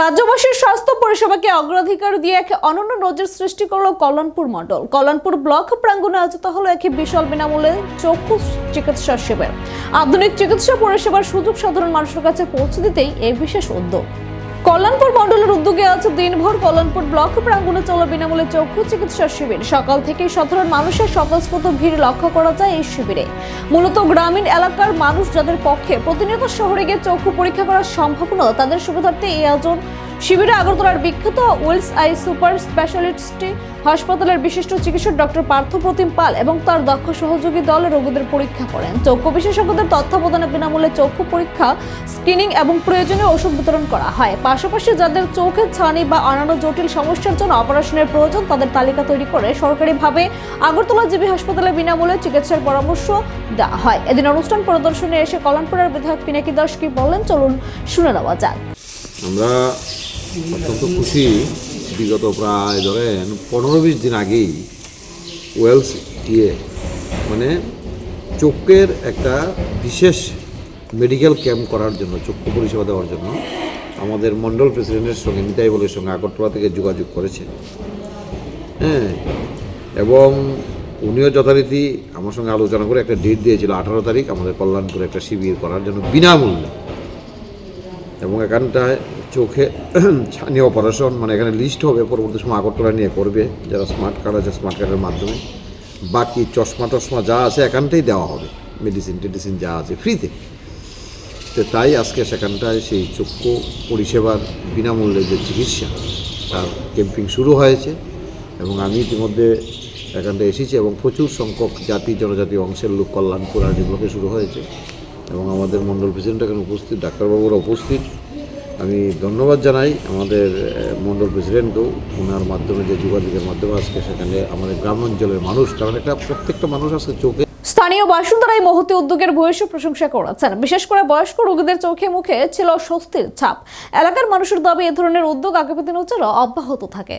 রাজ্যবাসীর স্বাস্থ্য পরিষেবাকে অগ্রাধিকার দিয়ে এক অনন্য নজর সৃষ্টি করল কল্যাণপুর মডল কল্যাণপুর ব্লক প্রাঙ্গণে আয়োজিত হলো এক বিশাল বিনামূল্যে চক্ষু চিকিৎসা শিবির আধুনিক চিকিৎসা পরিষেবার সুযোগ সাধারণ মানুষের কাছে পৌঁছে দিতেই এই বিশেষ উদ্যোগ। কল্যাণপুর মন্ডলের উদ্যোগে আছে দিনভর কল্যাণপুর ব্লক প্রাঙ্গণে চলো বিনামূল্যে চক্ষু চিকিৎসা শিবির। সকাল থেকে সাধারণ মানুষের স্বতঃস্ফূর্ত ভিড় লক্ষ্য করা যায় এই শিবিরে। মূলত গ্রামীণ এলাকার মানুষ যাদের পক্ষে প্রতিনিয়ত শহরে গিয়ে চক্ষু পরীক্ষা করা সম্ভব নয়। তাদের সুবিধার্থে এই আয়োজন শিবিরে আগরতলার বিখ্যাত ওয়েলস আই সুপার স্পেশালিস্ট হাসপাতালের বিশিষ্ট চিকিৎসক ডক্টর পার্থ প্রতিম পাল এবং তার দক্ষ সহযোগী দল রোগীদের পরীক্ষা করেন। চক্ষু বিশেষজ্ঞদের তত্ত্বাবধানে বিনামূল্যে চক্ষু পরীক্ষা, স্ক্রিনিং এবং প্রয়োজনীয় ওষুধ বিতরণ করা হয়। পাশাপাশি যাদের চোখের ছানি বা অন্যান্য জটিল সমস্যার জন্য অপারেশনের প্রয়োজন, তাদের তালিকা তৈরি করে সরকারিভাবে আগরতলা জিবি হাসপাতালে বিনামূল্যে চিকিৎসার পরামর্শ দেওয়া হয়। এদিন অনুষ্ঠান পরিদর্শনে এসে কল্যাণপুরের বিধায়ক পিনাকি দাস কি বললেন চলুন শুনে নেওয়া যাক। আমরা অত্যন্ত খুশি। বিগত প্রায় ধরেন পনেরো বিশ দিন আগেই ওয়েলস ইয়ে মানে চোখের একটা বিশেষ মেডিকেল ক্যাম্প করার জন্য, চক্ষু পরিষেবা দেওয়ার জন্য আমাদের মণ্ডল প্রেসিডেন্টের সঙ্গে, নিতাই বলের সঙ্গে আগরতলা থেকে যোগাযোগ করেছে। হ্যাঁ এবং উনিও যথারীতি আমার সঙ্গে আলোচনা করে একটা ডেট দিয়েছিল, আঠারো তারিখ আমাদের কল্যাণপুরে একটা শিবির করার জন্য বিনামূল্যে। এবং এখানটায় চোখে ছানি অপারেশন মানে এখানে লিস্ট হবে, পরবর্তী সময় আগরতলা নিয়ে করবে, যারা স্মার্ট কার্ড আছে স্মার্ট কার্ডের মাধ্যমে। বাকি চশমা টশমা যা আছে, এখানটাই দেওয়া হবে। মেডিসিন টেডিসিন যা আছে ফ্রিতে তো তাই আজকে সেখানটায় সেই চক্ষু পরিষেবার বিনামূল্যে যে চিকিৎসা, তার ক্যাম্পিং শুরু হয়েছে এবং আমি ইতিমধ্যে এখানটায় এসেছি এবং প্রচুর সংখ্যক জাতি, জনজাতি, অংশের লোক, কল্যাণপুর আর ব্লকে শুরু হয়েছে। এবং আমাদের মণ্ডল প্রেসিডেন্ট এখানে উপস্থিত, ডাক্তারবাবুরা উপস্থিত। আমি ধন্যবাদ জানাই আমাদের মণ্ডল প্রেসিডেন্টকেও। ওনার মাধ্যমে, যে যোগাযোগের মাধ্যমে আজকে সেখানে আমাদের গ্রাম অঞ্চলের মানুষ কারণ একটা প্রত্যেকটা মানুষ আজকে চোখে স্থানীয় বাসিন্দারা এই মহতি উদ্যোগের ভূয়সী প্রশংসা করেছেন। বিশেষ করে বয়স্ক রোগীদের চোখে মুখে ছিল স্বস্তির ছাপ। এলাকার মানুষের দাবি, এ ধরনের উদ্যোগ আগামী দিনেও যেন অব্যাহত থাকে।